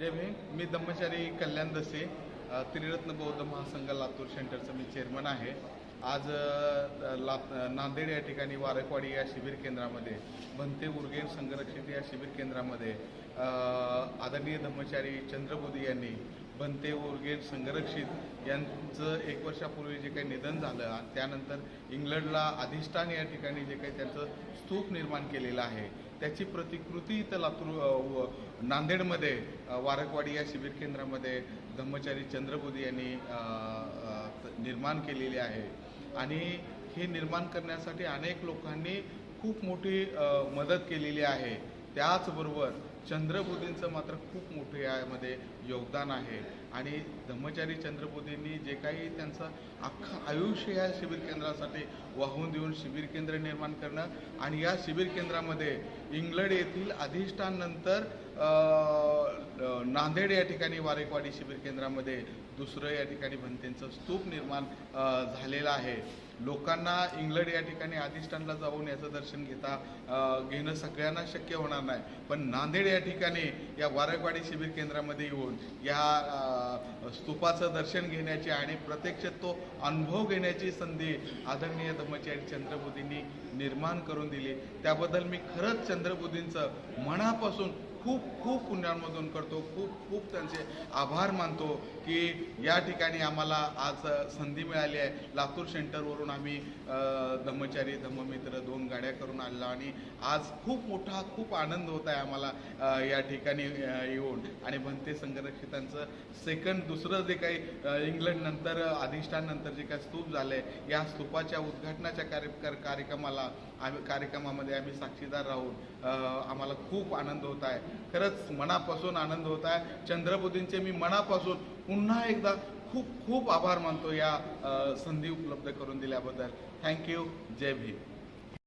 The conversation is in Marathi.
जय भीम. मी धम्मचारी कल्याण दसे त्रिरत्न बौद्ध महासंघ लातूर सेंटरचं मी चेअरमन आहे. आज लात ला नांदेड या ठिकाणी वारकवाडी या शिबिर केंद्रामध्ये भंते उर्गेन संरक्षित या शिबिर केंद्रामध्ये आदरणीय धम्मचारी चंद्रबोधी यांनी भंते उर्गेन संरक्षित यांचं एक वर्षापूर्वी जे काही निधन झालं आणि त्यानंतर इंग्लंडला अधिष्ठान या ठिकाणी जे काही त्यांचं स्तूप निर्माण केलेलं आहे. त्याची प्रतिकृती इथं लातूर व- नांदेडमध्ये वारकवाडी या शिबिर केंद्रामध्ये ब्रह्मचारी चंद्रबोधी यांनी निर्माण केलेली आहे. आणि हे निर्माण करण्यासाठी अनेक लोकांनी खूप मोठी मदत केलेली आहे. त्याचबरोबर चंद्रबोधींचं मात्र खूप मोठं यामध्ये योगदान आहे. आणि ब्रह्मचारी चंद्रबोधींनी जे काही त्यांचं अख्खं आयुष्य या शिबिर केंद्रासाठी वाहून देऊन शिबिर केंद्र निर्माण करणं आणि या शिबिर केंद्रामध्ये इंग्लंड येथील अधिष्ठान नंतर नांदेड या ठिकाणी वारेकवाडी शिबिर केंद्रामध्ये दुसरं या ठिकाणी भंतेंचं स्तूप निर्माण झालेलं आहे. लोकांना इंग्लंड या ठिकाणी अधिष्ठानला जाऊन याचं दर्शन घेता घेणं सगळ्यांना शक्य होणार नाही. पण नांदेड या ठिकाणी या वारकवाडी शिबिर केंद्रामध्ये येऊन या स्तूपाचं दर्शन घेण्याची आणि प्रत्यक्ष तो अनुभव घेण्याची संधी आदरणीय धम्मचारी चंद्रबोधींनी निर्माण करून दिली. त्याबद्दल मी खरंच चंद्रबोधींचं मनापासून खूप खूप पुण्यामधून करतो. खूप खूप त्यांचे आभार मानतो. की या ठिकाणी आम्हाला आज संधी मिळाली आहे. लातूर सेंटरवरून आम्ही धम्मचारी धम्ममित्र दोन गाड्या करून आणलो आणि आज खूप मोठा खूप आनंद होत आहे आम्हाला या ठिकाणी येऊन. आणि भंते संरक्षितांचं सेकंड दुसरं जे काही इंग्लंडनंतर अधिष्ठानंतर जे काही स्तूप झालं आहे या स्तूपाच्या उद्घाटनाच्या कार्य कर- कार्यक्रमाला आम्ही कार्यक्रमामध्ये आम्ही साक्षीदार राहून आम्हाला खूप आनंद होत आहे. खरंच मनापासून आनंद होत आहे. चंद्रबोधींचे मी मनापासून पुन्हा एकदा खूप खूप आभार मानतो या संधी उपलब्ध करून दिल्याबद्दल. थँक्यू जय भीम.